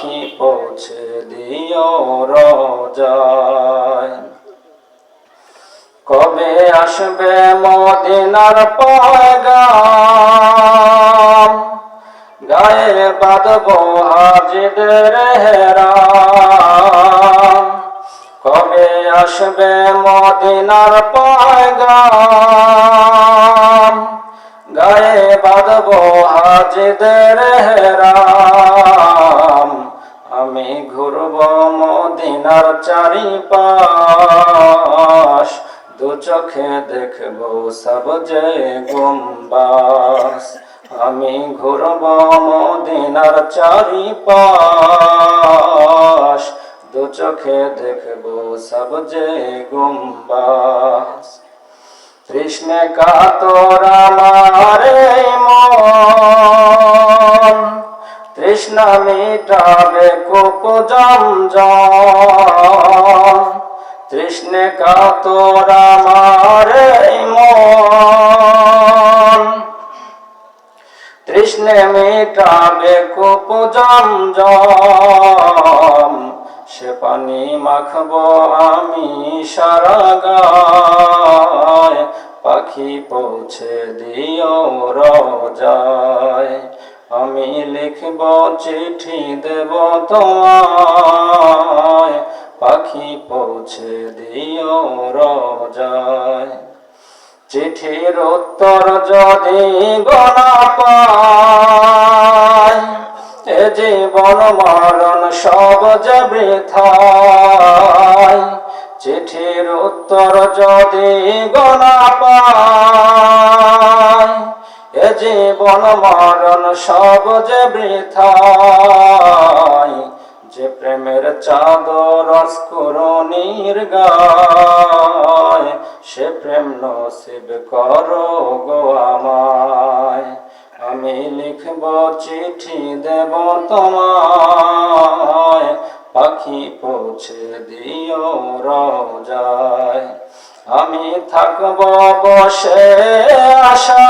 পাখি পৌঁছে দিও রোজায়। কবে আসবে মদিনার পয়গাম? গায়ে বাঁধব হাজিদের হেরাম। কবে আসবে মদিনার পয়গাম? গায়ে বাঁধব হাজিদের হেরাম। মদিনার চারিপাশ, দু চোখে দেখব সব যে গুম্বাস। আমি ঘুরব মদিনার চারিপাশ, দু চোখে দেখব সব যে গুম্বাস। কৃষ্ণে কাতর মিটাবে কোপ জম তৃষ্ণে কাতর আমার মন। তৃষ্ণে মিটাবে কোপ জম সে পানি মাখবো আমি সারা গায়। পাখি পৌঁছে দিও রোজায়। আমি লিখব চিঠি দেব তোমায়। পাখি পৌঁছে দিও রোজায়। চিঠির উত্তর যদি গণা পায় এ জীবন মরণ সব যে বৃথায়। চিঠির উত্তর যদি গণা পায় জীবন মরণ সব যে বৃথায় যে প্রেমের চাদর স্কুরণীর গায় সে প্রেম নসিব করো গো আমায়। আমি লিখব চিঠি দেব তোমায়, পাখি পৌঁছে দিও রোজায়। আমি থাকব বসে আশায়